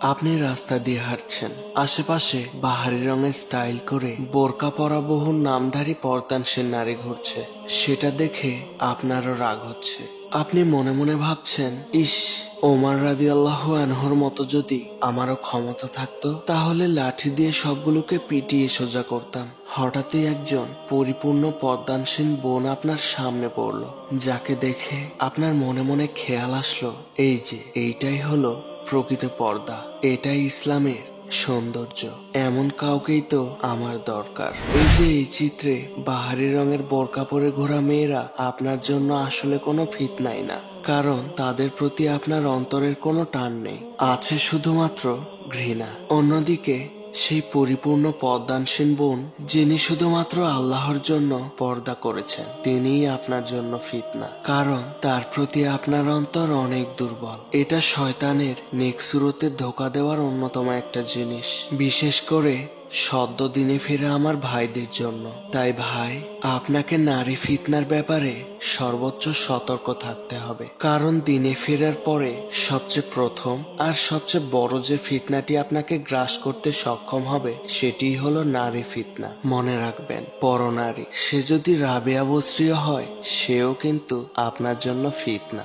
আপনি রাস্তা দিয়ে হাঁটছেন। আশেপাশে বাহারি রঙের স্টাইল করে বোরকা পরা বহু নামধারী পর্দানসীন নারী ঘুরছে। সেটা দেখে আপনারও রাগ হচ্ছে। আপনি মনে মনে ভাবছেন, ইস, ওমার রাদি আল্লাহ আনহর মতো যদি আমারও ক্ষমতা থাকতো, তাহলে লাঠি দিয়ে সবগুলোকে পিটিয়ে সোজা করতাম। হঠাৎই একজন পরিপূর্ণ পদ্মানসীন বোন আপনার সামনে পড়ল, যাকে দেখে আপনার মনে মনে খেয়াল আসলো, এই যে, এইটাই হলো প্রকৃত পর্দা। এটাই ইসলামের সৌন্দর্য। এমন কাউকেই তো আমার দরকার। এই যে এই চিত্রে বাহারি রঙের বোরকা পরে ঘোরা মেয়েরা, আপনার জন্য আসলে কোনো ফিত নাই না। কারণ তাদের প্রতি আপনার অন্তরের কোনো টান নেই। আছে শুধুমাত্র ঘৃণা। অন্যদিকে সেই পরিপূর্ণ পদ্মানসীন বোন যিনি শুধুমাত্র আল্লাহর জন্য পর্দা করেছেন, তিনিই আপনার জন্য ফিতনা, কারণ তার প্রতি আপনার অন্তর অনেক দুর্বল। এটা শয়তানের নেক্সুরতে ধোকা দেওয়ার অন্যতম একটা জিনিস। বিশেষ করে সদ্য দিনে ফেরা আমার ভাইদের জন্য। তাই ভাই, আপনাকে নারী ফিতনার ব্যাপারে সর্বোচ্চ সতর্ক থাকতে হবে। কারণ দিনে ফেরার পরে সবচেয়ে প্রথম আর সবচেয়ে বড় যে ফিতনাটি আপনাকে গ্রাস করতে সক্ষম হবে সেটি হলো নারী ফিতনা। মনে রাখবেন, পরনারী, সে যদি রাবেয়া বস্ত্রীয় হয়, সেও কিন্তু আপনার জন্য ফিতনা।